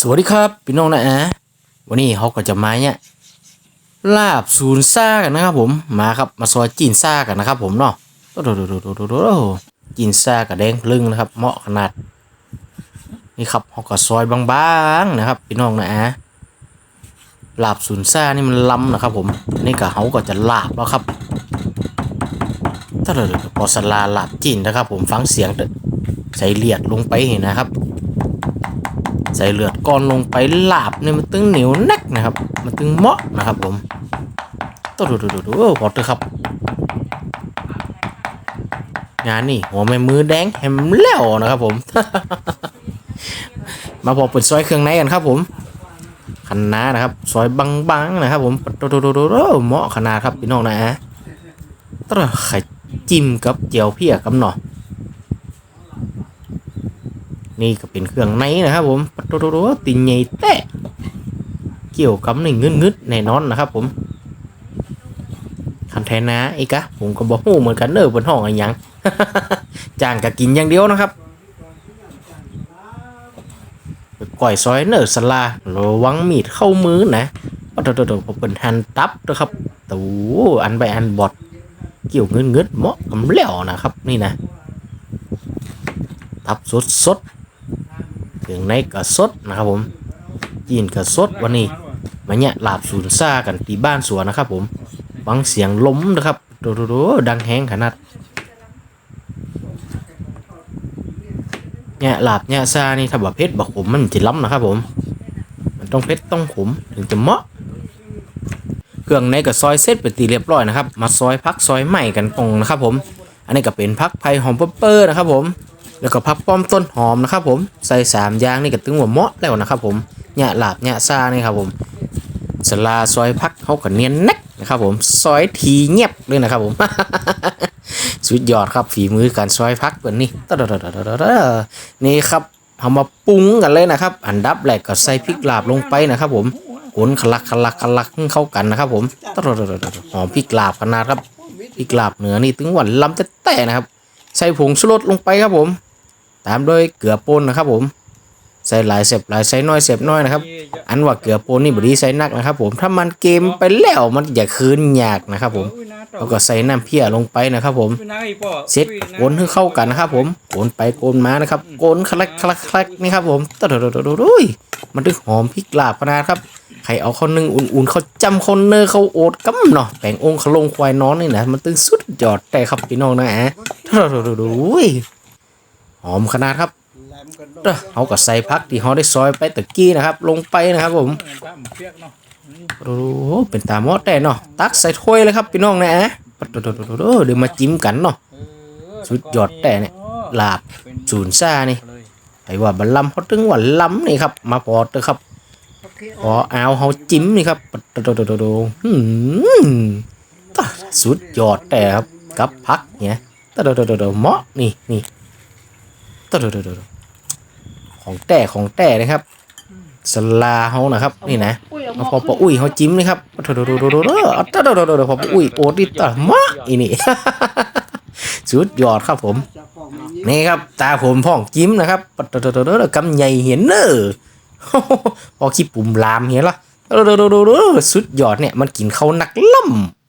สวัสดีครับพี่น้องนะอะวันนี้เขาก็จะมาเนี่ยลาบศูนย์ซ่ากันนะครับผมมาครับมาซอยจีนซ่ากันนะครับผมเนาะโดโดโดโดโดโดจีนซ่ากับแดงพลึงนะครับ เหมาะขนาด นี่ครับเขาก็ซอยบางๆนะครับพี่น้องนะอะลาบศูนย์ซ่านี่มันล้ำนะครับ ผมนี่ก็เขาก็จะลาบแล้วครับถ้าเราพอสลาลาบจีนนะครับ ผมฟังเสียงใส่เลียดลงไปเห็นนะครับ ใส่เลือดก้อนลงไปลาบเนี่ยมันตึงเหนียวนักนะครับ มันตึงเหมาะนะครับผมตัวดูดูดูดูโอ้พอเถอะครับ งานนี่หัวแม่มือแดงแฮมแล้วนะครับผม มาพอเปิดซอยเครื่องในกันครับผมคันนานะครับ ซอยบางๆนะครับ ผมโดโดโดโดโดเหมาะขนาดครับพี่น้องนะฮะตัวไข่จิ้มกับเจียวเพียกับหน่อ นี่ก็เป็นเครื่องในนะครับผมปัดโตโตติงใหญ่แตะเกี่ยวกับในงึดงึดๆแน่นอนนะครับ ผมคันแทนนะอีกะผมก็บอกหูเหมือนกันเนอบนห้องอะไรยังจ้างก็กินอย่างเดียวนะครับก่อยซอยเนอสลาระวังมีดเข้ามือนะปัดโตโตผมเป็นหันตับนะครับตูอันไปอันบอดเกี่ยวงึดงึดๆเหมาะกับแล้วนะครับ นี่นะตับสดสด ๆเครื่องในก็สดนะครับผมจีนก็สดวันนี้มาเนี่ยลาบศูนย์ซ่ากันที่บ้านสวนนะครับ ผมฟังเสียงล้มนะครับโดโดโดดังแห้งขนาดเนี่ยลาบเนี่ยซ่านี่ถ้าแบบเผ็ดบักผมมันจะล้ำนะครับ ผม มันต้องเผ็ดต้องขมถึงจะเหมาะเครื่องในก็ซอยเสร็จไปตีเรียบร้อยนะครับ มาซอยพักซอยใหม่กันตรงนะครับ ผม อันนี้ก็เป็นพักไผ่หอมเปอร์นะครับผม แล้วก็พักป้อมต้นหอมนะครับผมใส่สามอย่างนี่ก็ตึงหัวเหมาะแล้วนะครับผมเนี่ยหลาบเนี่ยซานี่ครับผมสลาซอยพักเขาก็เนียนนักนะครับผมซอยทีเงียบเลยนะครับผมสุดยอดครับฝีมือการซอยพักแบบนี้นี่ครับเอามาปรุงกันเลยนะครับ อันดับแรกก็ใส่พริกลาบลงไปนะครับ ผมกวนคลักคลักคลักเข้ากันนะครับ ผมหอมพริกลาบขนาดครับพริกลาบเหนือนี่ถึงหวานลำจะแต่นะครับ ใส่ผงชูรสลงไปครับผม ตามด้วยเกลือป่นนะครับผมใส่หลายเสพหลายใส่น้อยเสพน้อยนะครับ อันว่าเกลือป่นนี่บดีใส่นักนะครับ ผมถ้ามันเกมไปแล้วมันอย่าคืนยากนะครับ ผมแล้วก็ใส่น้ำเพี้ยลงไปนะครับ ผมเสร็จโกนให้เข้ากันนะครับ ผมโกนไปโกนมานะครับโกนคลักคลักคลักนี่ครับผมตะโดดโดดโดยมันถึงหอมพริกลาบขนาดครับใครเอาข้าวนึ่งอุ่นๆเขาจำข้าวเนอเขาโอดกัมเนาะแปลงองค์ขลงควายน้อนนี่นะมันตึงสุดยอดแต่ครับพี่น้องนะฮะตะโดดโดดโดย หอมขนาดครับเด้อเขาก็ใส่พักที่เขาได้ซอยไปตะกี้นะครับ ลงไปนะครับผมโอ้โหเป็นตามอดแต่เนาะตักใส่ถ้วยเลยครับพี่น้องนะฮะดโดดๆๆๆเดี๋ยวมาจิ้มกันเนาะสุดยอดแต่เนี่ยลาบศูนย์ซ่านี่ไอ้ว่าบัลลัมเขาตึงว่าล้ำนี่ครับ มาพอเถอครับพอเอาเขาจิ้มนี่ครับโดดๆๆๆหืมตะสุดยอดแต่ครับกับพักเนี่ยตะโดดเหมาะนี่นี่ ตะโดดๆๆของแต่ของแต่นะครับสลาเขานะครับ นี่นะเอาพอปะอุ้ยเขาจิ้มนี่ครับโดดโดดโดดโดดเอาตะโดดโดดโดดพอปะอุ้ยโอดิตะมะอีนี่สุดยอดครับผม นี่ครับ ตาผมพ่องจิ้มนะครับโดดโดดโดดโดดกำใหญ่เห็นเนอพอขี้ปุ่มลามเห็นละโดดโดดโดดโดดสุดยอดเนี่ยมันกินเขานักล่ำ